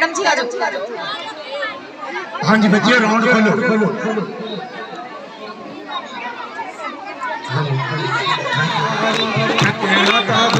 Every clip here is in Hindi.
मैडम जी आ जाओ। हाँ जी बच्चिया राउंड खोलो। खोलो हाँ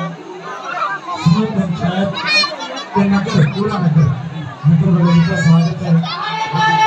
जनता को पूरा मतलब मित्रों का स्वागत है